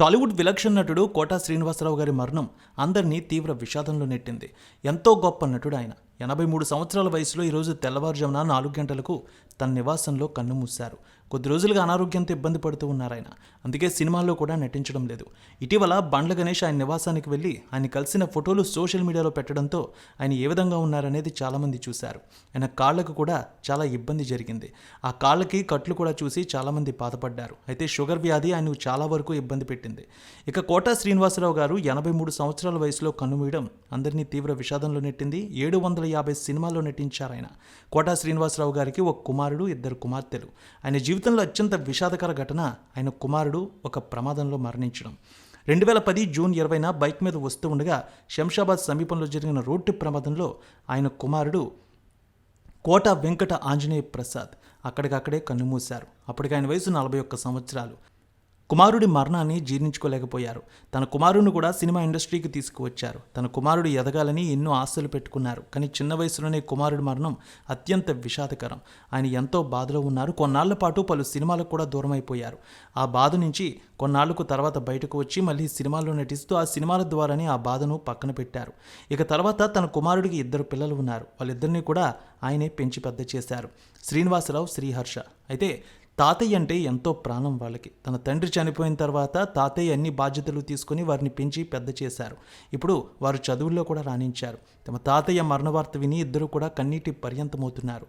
టాలీవుడ్ విలక్షణ నటుడు కోటా శ్రీనివాసరావు గారి మరణం అందరినీ తీవ్ర విషాదంలో నెట్టింది. ఎంతో గొప్ప నటుడు ఆయన. ఎనభై మూడు సంవత్సరాల వయసులో ఈరోజు తెల్లవారుజామున నాలుగు గంటలకు తన నివాసంలో కన్నుమూశారు కొద్ది రోజులుగా అనారోగ్యంతో ఇబ్బంది పడుతూ ఉన్నారు ఆయన. అందుకే సినిమాల్లో కూడా నటించడం లేదు. ఇటీవల బండ్ల గణేష్ ఆయన నివాసానికి వెళ్ళి ఆయన కలిసిన ఫోటోలు సోషల్ మీడియాలో పెట్టడంతో ఆయన ఏ విధంగా ఉన్నారనేది చాలామంది చూశారు. ఆయన కాళ్ళకు కూడా చాలా ఇబ్బంది జరిగింది. ఆ కాళ్ళకి కట్లు కూడా చూసి చాలామంది బాధపడ్డారు. అయితే షుగర్ వ్యాధి ఆయన చాలా వరకు ఇబ్బంది పెట్టింది. ఇక కోటా శ్రీనివాసరావు గారు ఎనభై మూడు సంవత్సరాల వయసులో కన్నుమూయడం అందరినీ తీవ్ర విషాదంలో నెట్టింది. ఏడు వందల యాభై సినిమాల్లో నటించారు ఆయన. కోటా శ్రీనివాసరావు గారికి ఒక కుమారుడు ఇద్దరు కుమార్తెలు. ఆయన జీవితం జీవితంలో అత్యంత విషాదకర ఘటన ఆయన కుమారుడు ఒక ప్రమాదంలో మరణించడం. రెండు వేల పది జూన్ ఇరవైన బైక్ మీద వస్తూ ఉండగా శంషాబాద్ సమీపంలో జరిగిన రోడ్డు ప్రమాదంలో ఆయన కుమారుడు కోట వెంకట ఆంజనేయ ప్రసాద్ అక్కడికక్కడే కన్నుమూశారు. అప్పటికి ఆయన వయసు నలభై ఒక్క సంవత్సరాలు. కుమారుడి మరణాన్ని జీర్ణించుకోలేకపోయారు. తన కుమారుడిని కూడా సినిమా ఇండస్ట్రీకి తీసుకువచ్చారు. తన కుమారుడు ఎదగాలని ఎన్నో ఆశలు పెట్టుకున్నారు. కానీ చిన్న వయసులోనే కుమారుడి మరణం అత్యంత విషాదకరం. ఆయన ఎంతో బాధలో ఉన్నారు. కొన్నాళ్ళ పాటు పలు సినిమాలకు కూడా దూరం అయిపోయారు ఆ బాధ నుంచి కొన్నాళ్ళకు తర్వాత బయటకు వచ్చి మళ్ళీ సినిమాల్లో నటిస్తూ ఆ సినిమాల ద్వారానే ఆ బాధను పక్కన పెట్టారు. ఇక తర్వాత తన కుమారుడికి ఇద్దరు పిల్లలు ఉన్నారు. వాళ్ళిద్దరినీ కూడా ఆయనే పెంచి పెద్ద చేశారు. శ్రీనివాసరావు శ్రీహర్ష. అయితే తాతయ్య అంటే ఎంతో ప్రాణం వాళ్ళకి. తన తండ్రి చనిపోయిన తర్వాత తాతయ్య అన్ని బాధ్యతలు తీసుకొని వారిని పెంచి పెద్ద చేశారు. ఇప్పుడు వారు చదువుల్లో కూడా రాణించారు. తమ తాతయ్య మరణ వార్త విని ఇద్దరు కూడా కన్నీటి పర్యంతమవుతున్నారు.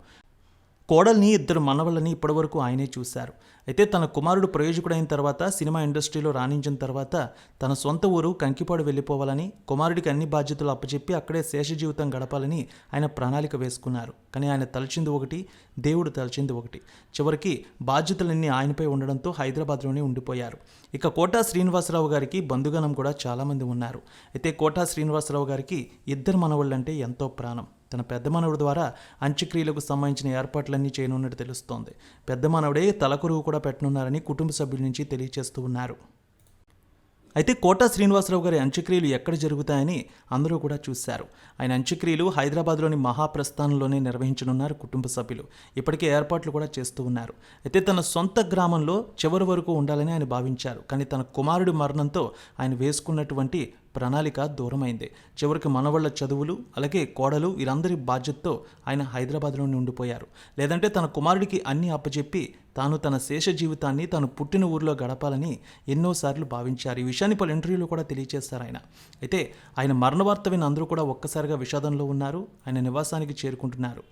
కోడల్ని ఇద్దరు మనవళ్ళని ఇప్పటివరకు ఆయనే చూశారు. అయితే తన కుమారుడు ప్రయోజకుడైన తర్వాత సినిమా ఇండస్ట్రీలో రాణించిన తర్వాత తన సొంత ఊరు కంకిపాడు వెళ్ళిపోవాలని కుమారుడికి అన్ని బాధ్యతలు అప్పచెప్పి అక్కడే శేష జీవితం గడపాలని ఆయన ప్రణాళిక వేసుకున్నారు. కానీ ఆయన తలచింది ఒకటి దేవుడు తలచింది ఒకటి. చివరికి బాధ్యతలన్నీ ఆయనపై ఉండడంతో హైదరాబాద్లోనే ఉండిపోయారు. ఇక కోటా శ్రీనివాసరావు గారికి బంధుగణం కూడా చాలామంది ఉన్నారు. అయితే కోటా శ్రీనివాసరావు గారికి ఇద్దరు మనవాళ్ళంటే ఎంతో ప్రాణం. తన పెద్ద మనవుడి ద్వారా అంత్యక్రియలకు సంబంధించిన ఏర్పాట్లన్నీ చేయనున్నట్టు తెలుస్తోంది. పెద్ద మనవుడే తలకొరువు కూడా పెట్టనున్నారని కుటుంబ సభ్యుల నుంచి తెలియజేస్తూ ఉన్నారు. అయితే కోటా శ్రీనివాసరావు గారి అంత్యక్రియలు ఎక్కడ జరుగుతాయని అందరూ కూడా చూశారు. ఆయన అంత్యక్రియలు హైదరాబాద్లోని మహాప్రస్థానంలోనే నిర్వహించనున్నారు కుటుంబ సభ్యులు. ఇప్పటికే ఏర్పాట్లు కూడా చేస్తూ ఉన్నారు. అయితే తన సొంత గ్రామంలో చివరి వరకు ఉండాలని ఆయన భావించారు. కానీ తన కుమారుడి మరణంతో ఆయన వేసుకున్నటువంటి ప్రణాళిక దూరమైంది. చివరికి మనవళ్ళ చదువులు అలాగే కోడలు వీరందరి బాధ్యతతో ఆయన హైదరాబాద్లోనే ఉండిపోయారు. లేదంటే తన కుమారుడికి అన్నీ అప్పచెప్పి తాను తన శేష జీవితాన్ని తాను పుట్టిన ఊరిలో గడపాలని ఎన్నోసార్లు భావించారు. ఈ విషయాన్ని పలు ఇంటర్వ్యూలో కూడా తెలియజేస్తారు ఆయన. అయితే ఆయన మరణ వార్త విని అందరూ కూడా ఒక్కసారిగా విషాదంలో ఉన్నారు. ఆయన నివాసానికి చేరుకుంటున్నారు.